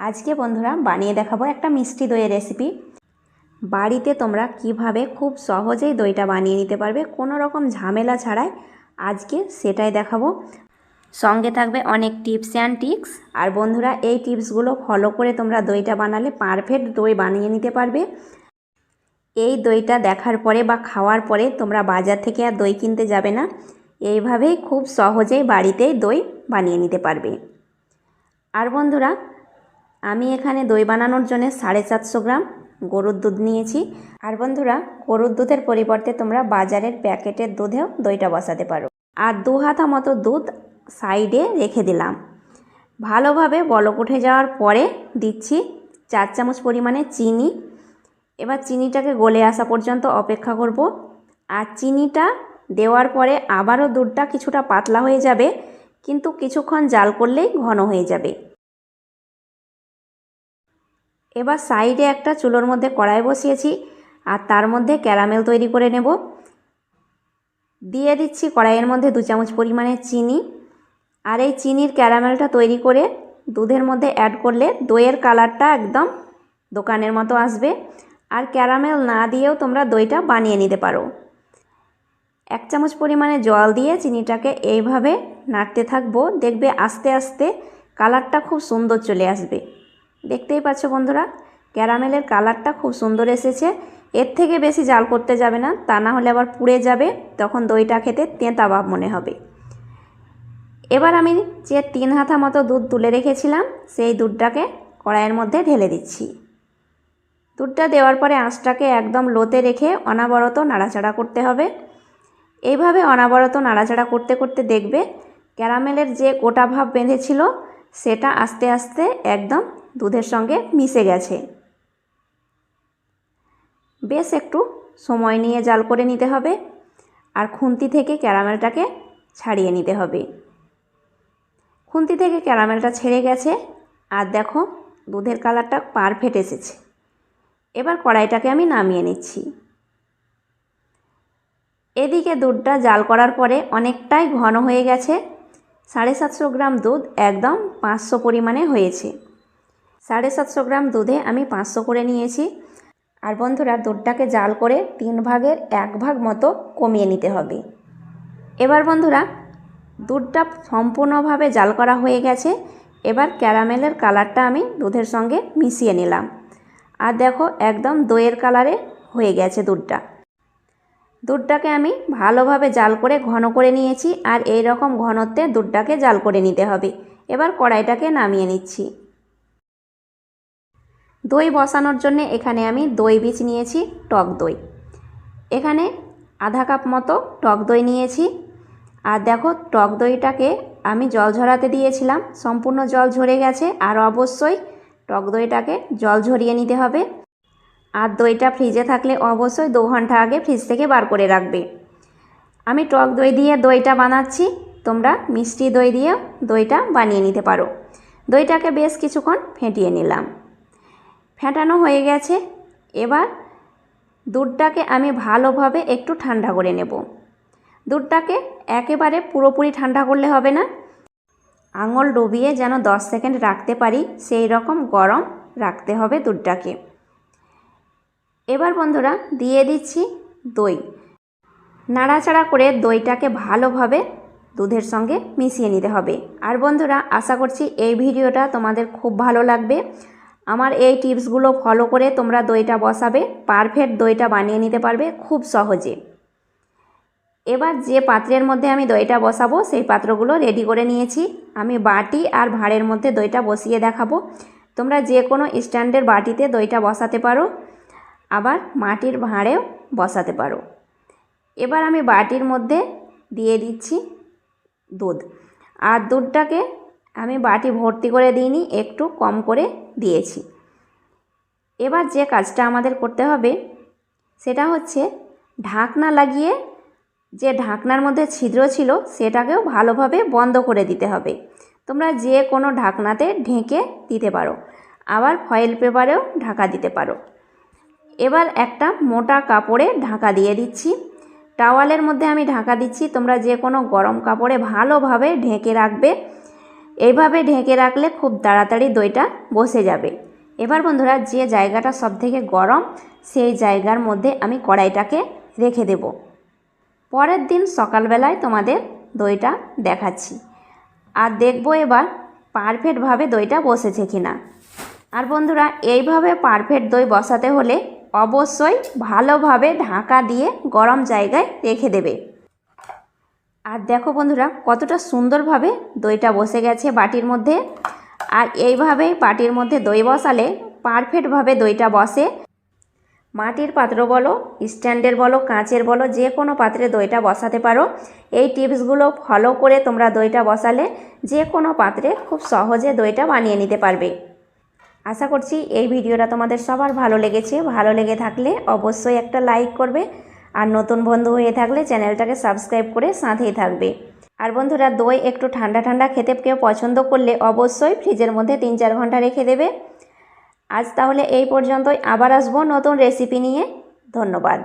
আজকে বন্ধুরা বানিয়ে দেখাবো একটা মিষ্টি দইয়ের রেসিপি বাড়িতে তোমরা কীভাবে খুব সহজেই দইটা বানিয়ে নিতে পারবে, কোনো রকম ঝামেলা ছাড়াই আজকে সেটাই দেখাবো। সঙ্গে থাকবে অনেক টিপস অ্যান্ড ট্রিক্স আর বন্ধুরা, এই টিপসগুলো ফলো করে তোমরা দইটা বানালে পারফেক্ট দই বানিয়ে নিতে পারবে। এই দইটা দেখার পরে বা খাওয়ার পরে তোমরা বাজার থেকে আর দই কিনতে যাবে না। এইভাবেই খুব সহজেই বাড়িতেই দই বানিয়ে নিতে পারবে। আর বন্ধুরা আমি এখানে দই বানানোর জন্য সাড়ে সাতশো গ্রাম গরুর দুধ নিয়েছি। আর বন্ধুরা, গরুর দুধের পরিবর্তে তোমরা বাজারের প্যাকেটের দুধেও দইটা বসাতে পারো। আর দু হাতা মতো দুধ সাইডে রেখে দিলাম। ভালোভাবে বলক উঠে যাওয়ার পরে দিচ্ছি চার চামচ পরিমাণে চিনি। এবার চিনিটাকে গলে আসা পর্যন্ত অপেক্ষা করব। আর চিনিটা দেওয়ার পরে আবারও দুধটা কিছুটা পাতলা হয়ে যাবে, কিন্তু কিছুক্ষণ জাল করলেই ঘন হয়ে যাবে। এবার সাইডে একটা চুলোর মধ্যে কড়াই বসিয়েছি আর তার মধ্যে ক্যারামেল তৈরি করে নেব। দিয়ে দিচ্ছি কড়াইয়ের মধ্যে দু চামচ পরিমাণে চিনি। আর এই চিনির ক্যারামেলটা তৈরি করে দুধের মধ্যে অ্যাড করলে দইয়ের কালারটা একদম দোকানের মতো আসবে। আর ক্যারামেল না দিয়েও তোমরা দইটা বানিয়ে নিতে পারো। এক চামচ পরিমাণে জল দিয়ে চিনিটাকে এইভাবে নাড়তে থাকব। দেখবে আস্তে আস্তে কালারটা খুব সুন্দর চলে আসবে। দেখতেই পাচ্ছ বন্ধুরা, ক্যারামেলের কালারটা খুব সুন্দর এসেছে। এর থেকে বেশি জাল করতে যাবে না, তা না হলে আবার পুড়ে যাবে, তখন দইটা খেতে তেঁতা ভাব মনে হবে। এবার আমি যে তিন হাতা মতো দুধ তুলে রেখেছিলাম, সেই দুধটাকে কড়াইয়ের মধ্যে ঢেলে দিচ্ছি। দুধটা দেওয়ার পরে আঁচটাকে একদম লোতে রেখে অনাবরত নাড়াচাড়া করতে হবে। এইভাবে অনাবরত নাড়াচাড়া করতে করতে দেখবে, ক্যারামেলের যে গোটা ভাব বেঁধেছিল, সেটা আস্তে আস্তে একদম দুধের সঙ্গে মিশে গেছে। বেশ একটু সময় নিয়ে জাল করে নিতে হবে আর খুন্তি থেকে ক্যারামেলটাকে ছাড়িয়ে নিতে হবে। খুন্তি থেকে ক্যারামেলটা ছেড়ে গেছে আর দেখো দুধের কালারটা পারফেক্ট এসেছে। এবার কড়াইটাকে আমি নামিয়ে নিচ্ছি। এদিকে দুধটা জাল করার পরে অনেকটাই ঘন হয়ে গেছে। সাড়ে সাতশো গ্রাম দুধ একদম পাঁচশো পরিমাণে হয়েছে। সাড়ে সাতশো গ্রাম দুধে আমি পাঁচশো করে নিয়েছি। আর বন্ধুরা, দুধটাকে জাল করে তিন ভাগের এক ভাগ মতো কমিয়ে নিতে হবে। এবার বন্ধুরা, দুধটা সম্পূর্ণভাবে জাল করা হয়ে গেছে। এবার ক্যারামেলের কালারটা আমি দুধের সঙ্গে মিশিয়ে নিলাম। আর দেখো, একদম দইয়ের কালারে হয়ে গেছে দুধটা। দুধটাকে আমি ভালোভাবে জাল করে ঘন করে নিয়েছি। আর এই রকম ঘনত্বে দুধটাকে জাল করে নিতে হবে। এবার কড়াইটাকে নামিয়ে নিচ্ছি। দই বসানোর জন্য এখানে আমি দই বীজ নিয়েছি, টক দই। এখানে আধা কাপ মতো টক দই নিয়েছি। আর দেখো, টক দইটাকে আমি জল ঝরাতে দিয়েছিলাম। সম্পূর্ণ জল ঝরে গেছে আর অবশ্যই টক দইটাকে জল ঝরিয়ে নিতে হবে। আর দইটা ফ্রিজে থাকলে অবশ্যই দু ঘণ্টা আগে ফ্রিজ থেকে বার করে রাখবে। আমি টক দই দিয়ে দইটা বানাচ্ছি। তোমরা মিষ্টি দই দিয়ে দইটা বানিয়ে নিতে পারো। দইটাকে বেশ কিছুক্ষণ ফেটিয়ে নিলাম। ফেটানো হয়ে গেছে। এবার দুধটাকে আমি ভালোভাবে একটু ঠান্ডা করে নেব। দুধটাকে একেবারে পুরোপুরি ঠান্ডা করলে হবে না। আঙুল ডুবিয়ে যেন দশ সেকেন্ড রাখতে পারি, সেই রকম গরম রাখতে হবে দুধটাকে। এবার বন্ধুরা দিয়ে দিচ্ছি দই। নাড়াচাড়া করে দইটাকে ভালোভাবে দুধের সঙ্গে মিশিয়ে নিতে হবে। আর বন্ধুরা, আশা করছি এই ভিডিওটা তোমাদের খুব ভালো লাগবে। আমার এই টিপসগুলো ফলো করে তোমরা দইটা বসাবে, পারফেক্ট দইটা বানিয়ে নিতে পারবে খুব সহজে। এবার যে পাত্রের মধ্যে আমি দইটা বসাবো, সেই পাত্রগুলো রেডি করে নিয়েছি। আমি বাটি আর ভাঁড়ের মধ্যে দইটা বসিয়ে দেখাবো। তোমরা যে কোনো স্ট্যান্ডের বাটিতে দইটা বসাতে পারো, আবার মাটির ভাঁড়েও বসাতে পারো। এবার আমি বাটির মধ্যে দিয়ে দিচ্ছি দুধ। আর দুধটাকে আমি বাটি ভর্তি করে দিইনি, একটু কম করে দিয়েছি। এবার যে কাজটা আমাদের করতে হবে, সেটা হচ্ছে ঢাকনা লাগিয়ে যে ঢাকনার মধ্যে ছিদ্র ছিল, সেটাকেও ভালোভাবে বন্ধ করে দিতে হবে। তোমরা যে কোনো ঢাকনাতে ঢেকে দিতে পারো, আবার ফয়েল পেপারেও ঢাকা দিতে পারো। এবার একটা মোটা কাপড়ে ঢাকা দিয়ে দিচ্ছি। টাওয়ালের মধ্যে আমি ঢাকা দিচ্ছি, তোমরা যে কোনো গরম কাপড়ে ভালোভাবে ঢেকে রাখবে। এইভাবে ঢেকে রাখলে খুব তাড়াতাড়ি দইটা বসে যাবে। এবার বন্ধুরা, যে জায়গাটা সবথেকে গরম, সেই জায়গার মধ্যে আমি কড়াইটাকে রেখে দেব। পরের দিন সকালবেলায় তোমাদের দইটা দেখাচ্ছি। আর দেখব এবার পারফেক্টভাবে দইটা বসেছে কিনা। আর বন্ধুরা, এইভাবে পারফেক্ট দই বসাতে হলে অবশ্যই ভালোভাবে ঢাকা দিয়ে গরম জায়গায় রেখে দেবে। আর দেখো বন্ধুরা, কতটা সুন্দরভাবে দইটা বসে গেছে বাটির মধ্যে। আর এইভাবেই বাটির মধ্যে দই বসালে পারফেক্টভাবে দইটা বসে। মাটির পাত্র বলো, স্ট্যান্ডের বলো, কাঁচের বলো, যে কোনো পাত্রে দইটা বসাতে পারো। এই টিপসগুলো ফলো করে তোমরা দইটা বসালে যে কোনো পাত্রে খুব সহজে দইটা বানিয়ে নিতে পারবে। আশা করছি এই ভিডিওটা তোমাদের সবার ভালো লেগেছে। ভালো লেগে থাকলে অবশ্যই একটা লাইক করবে। আর নতুন বন্ধু হয়ে থাকলে চ্যানেলটাকে সাবস্ক্রাইব করে সাথেই থাকবে। আর বন্ধুরা, দই একটু ঠান্ডা ঠান্ডা খেতে কেউ পছন্দ করলে অবশ্যই ফ্রিজের মধ্যে তিন চার ঘণ্টা রেখে দেবে। আজ তাহলে এই পর্যন্তই। আবার আসব নতুন রেসিপি নিয়ে। ধন্যবাদ।